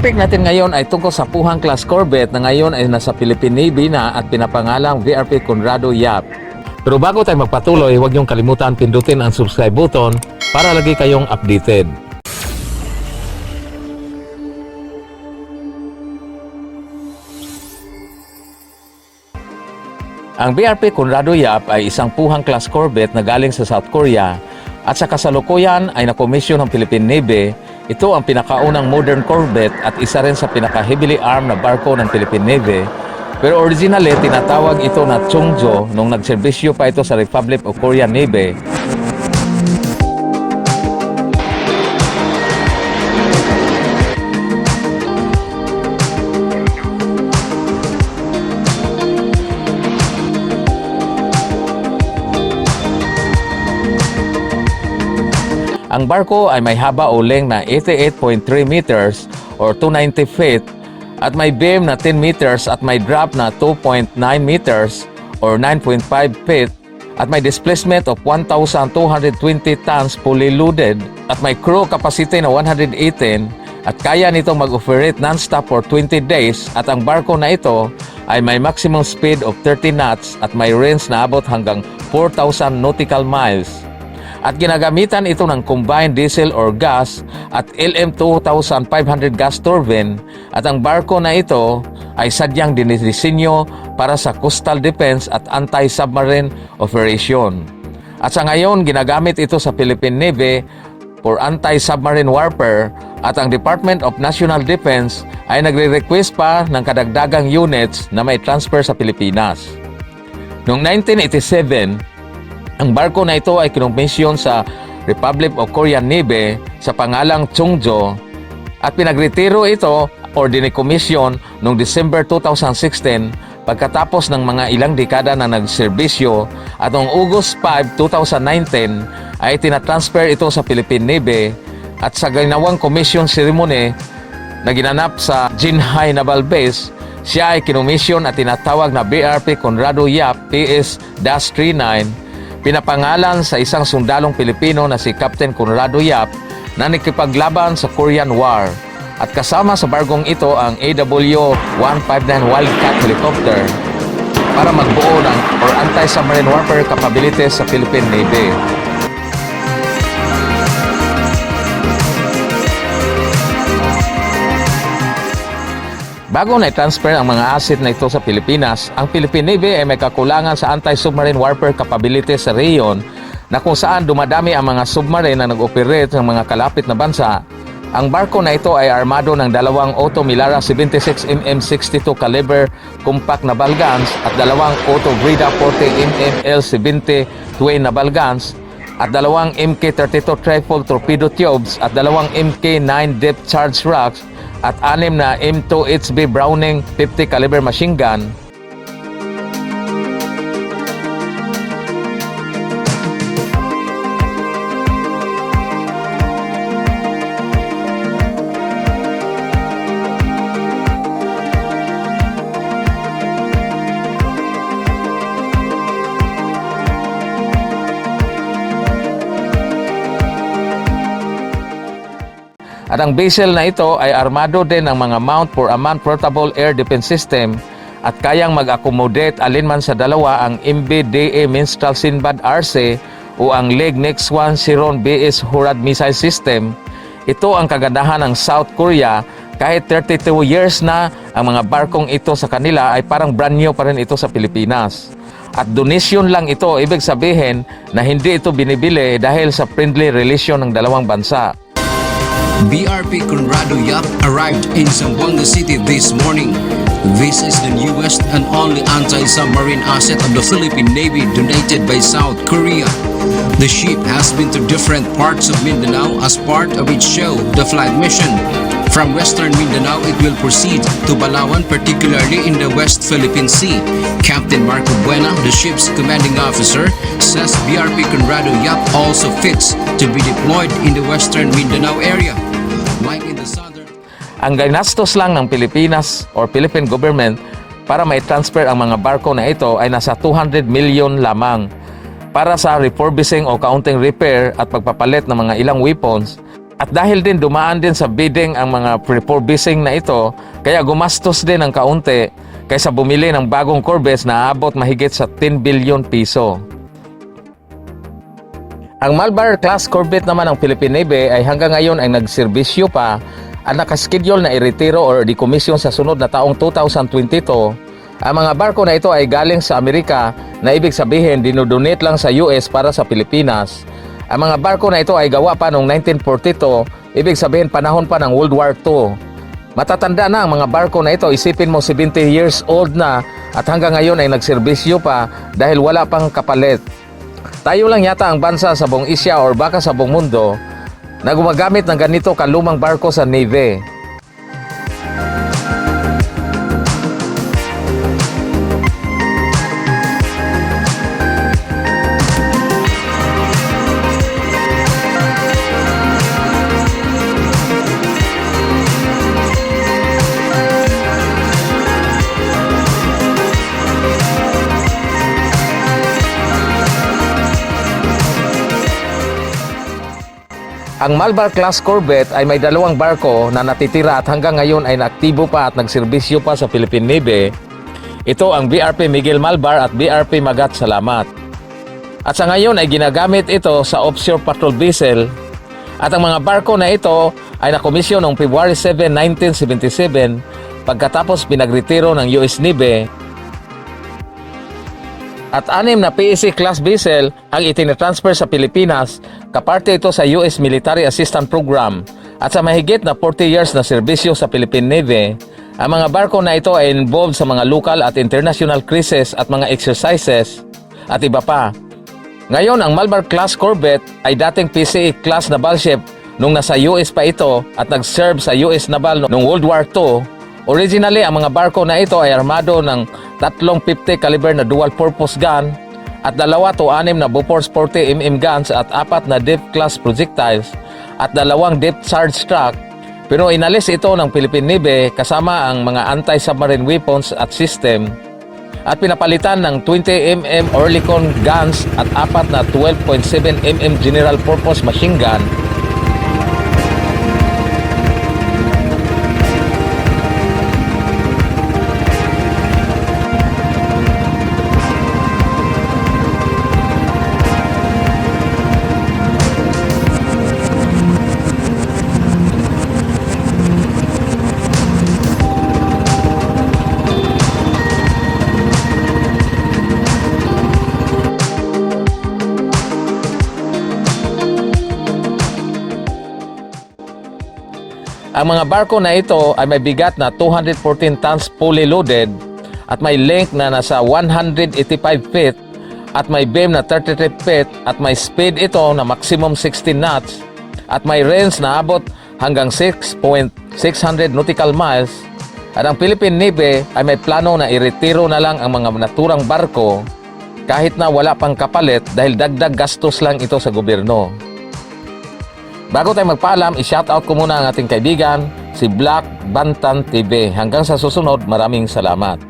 topic natin ngayon ay tungkol sa Puhang Class Corvette na ngayon ay nasa Philippine Navy na at pinapangalang VRP Conrado Yap. Pero bago tayo magpatuloy, huwag niyong kalimutan pindutin ang subscribe button para lagi kayong updated. Ang BRP Conrado Yap ay isang puhang class corvette na galing sa South Korea at sa kasalukuyan ay nakomisyon ng Philippine Navy. Ito ang pinakaunang modern corvette at isa rin sa pinaka-heavily armed na barko ng Philippine Navy. Pero originally, tinatawag ito na Chungjo nung nagserbisyo pa ito sa Republic of Korean Navy barko ay may haba o na 88.3 meters or 290 feet at may beam na 10 meters at may drop na 2.9 meters or 9.5 feet at may displacement of 1,220 tons fully loaded at may crew capacity na 118 at kaya nitong mag-operate non-stop for 20 days at ang barko na ito ay may maximum speed of 30 knots at may range na abot hanggang 4,000 nautical miles at ginagamitan ito ng combined diesel or gas at LM2500 gas turbine at ang barko na ito ay sadyang dinidisenyo para sa coastal defense at anti-submarine operation. At sa ngayon, ginagamit ito sa Philippine Navy for anti-submarine warfare at ang Department of National Defense ay nagre-request pa ng kadagdagang units na may transfer sa Pilipinas. Noong 1987, ang barko na ito ay kinumisyon sa Republic of Korean Navy sa pangalang Chungjo at pinagretiro ito or dinikomisyon noong December 2016 pagkatapos ng mga ilang dekada na nagserbisyo at noong August 5, 2019 ay tinatransfer ito sa Philippine Navy at sa ginawang commission ceremony na ginanap sa Jinhai Naval Base siya ay kinumisyon at tinatawag na BRP Conrado Yap PS-39 pinapangalan sa isang sundalong Pilipino na si Captain Conrado Yap na nakipaglaban sa Korean War. At kasama sa bargong ito ang AW-159 Wildcat helicopter para magbuo ng or anti-submarine warfare capabilities sa Philippine Navy. Bago na i-transfer ang mga asset na ito sa Pilipinas, ang Philippine Navy ay may kakulangan sa anti-submarine warfare capabilities sa reyon na kung saan dumadami ang mga submarine na nag-operate ng mga kalapit na bansa. Ang barko na ito ay armado ng dalawang Otto Milara 76mm 62 caliber compact naval guns at dalawang Otto Brida 40mm L70 twin naval guns at dalawang MK32 triple torpedo tubes at dalawang MK9 depth charge rocks at anim na M2 HB Browning 50 caliber machine gun At ang vessel na ito ay armado din ng mga mount for a man-portable air defense system at kayang mag-accommodate alinman sa dalawa ang MBDA Minstrel Sinbad RC o ang Leg Next 1 Siron BS Hurad Missile System. Ito ang kagandahan ng South Korea kahit 32 years na ang mga barkong ito sa kanila ay parang brand new pa rin ito sa Pilipinas. At donation lang ito, ibig sabihin na hindi ito binibili dahil sa friendly relation ng dalawang bansa. BRP Conrado Yap arrived in Zamboanga City this morning. This is the newest and only anti-submarine asset of the Philippine Navy donated by South Korea. The ship has been to different parts of Mindanao as part of its show, The Flag Mission. From western Mindanao, it will proceed to Balawan, particularly in the West Philippine Sea. Captain Marco Buena, the ship's commanding officer, says BRP Conrado Yap also fits to be deployed in the western Mindanao area. Like in the Ang ginastos lang ng Pilipinas or Philippine government para may transfer ang mga barko na ito ay nasa 200 million lamang para sa refurbishing o counting repair at pagpapalit ng mga ilang weapons At dahil din dumaan din sa bidding ang mga refurbishing na ito, kaya gumastos din ng kaunti kaysa bumili ng bagong Corvettes na aabot mahigit sa 10 billion piso. Ang Malbar class Corvette naman ng Philippine Navy ay hanggang ngayon ay nagserbisyo pa at nakaschedule na iretiro or decommission sa sunod na taong 2022. Ang mga barko na ito ay galing sa Amerika na ibig sabihin dinodonate lang sa US para sa Pilipinas. Ang mga barko na ito ay gawa pa noong 1942, ibig sabihin panahon pa ng World War II. Matatanda na ang mga barko na ito, isipin mo 70 years old na at hanggang ngayon ay nagserbisyo pa dahil wala pang kapalit. Tayo lang yata ang bansa sa buong Asia or baka sa buong mundo na gumagamit ng ganito kalumang barko sa Navy. Ang Malbar class Corvette ay may dalawang barko na natitira at hanggang ngayon ay naaktibo pa at nagserbisyo pa sa Philippine Navy. Ito ang BRP Miguel Malbar at BRP Magat Salamat. At sa ngayon ay ginagamit ito sa offshore patrol vessel at ang mga barko na ito ay nakomisyon noong February 7, 1977 pagkatapos pinagretiro ng US Navy at anim na PSC class vessel ang itinatransfer sa Pilipinas kaparte ito sa US Military Assistance Program at sa mahigit na 40 years na serbisyo sa Philippine Navy, ang mga barko na ito ay involved sa mga local at international cruises at mga exercises at iba pa. Ngayon, ang Malbar class Corvette ay dating PCA class naval ship nung nasa US pa ito at nag-serve sa US Naval noong World War II Originally, ang mga barko na ito ay armado ng tatlong 50 caliber na dual purpose gun at dalawa to anim na Bofors 40 mm guns at apat na depth class projectiles at dalawang depth charge truck. Pero inalis ito ng Philippine Navy kasama ang mga anti-submarine weapons at system. At pinapalitan ng 20 mm Oerlikon guns at apat na 12.7 mm general purpose machine gun Ang mga barko na ito ay may bigat na 214 tons fully loaded at may length na nasa 185 feet at may beam na 33 feet at may speed ito na maximum 16 knots at may range na abot hanggang 6.600 nautical miles at ang Philippine Navy ay may plano na iretiro na lang ang mga naturang barko kahit na wala pang kapalit dahil dagdag gastos lang ito sa gobyerno. Bago tayo magpaalam, i-shoutout ko muna ang ating kaibigan, si Black Bantan TV. Hanggang sa susunod, maraming salamat.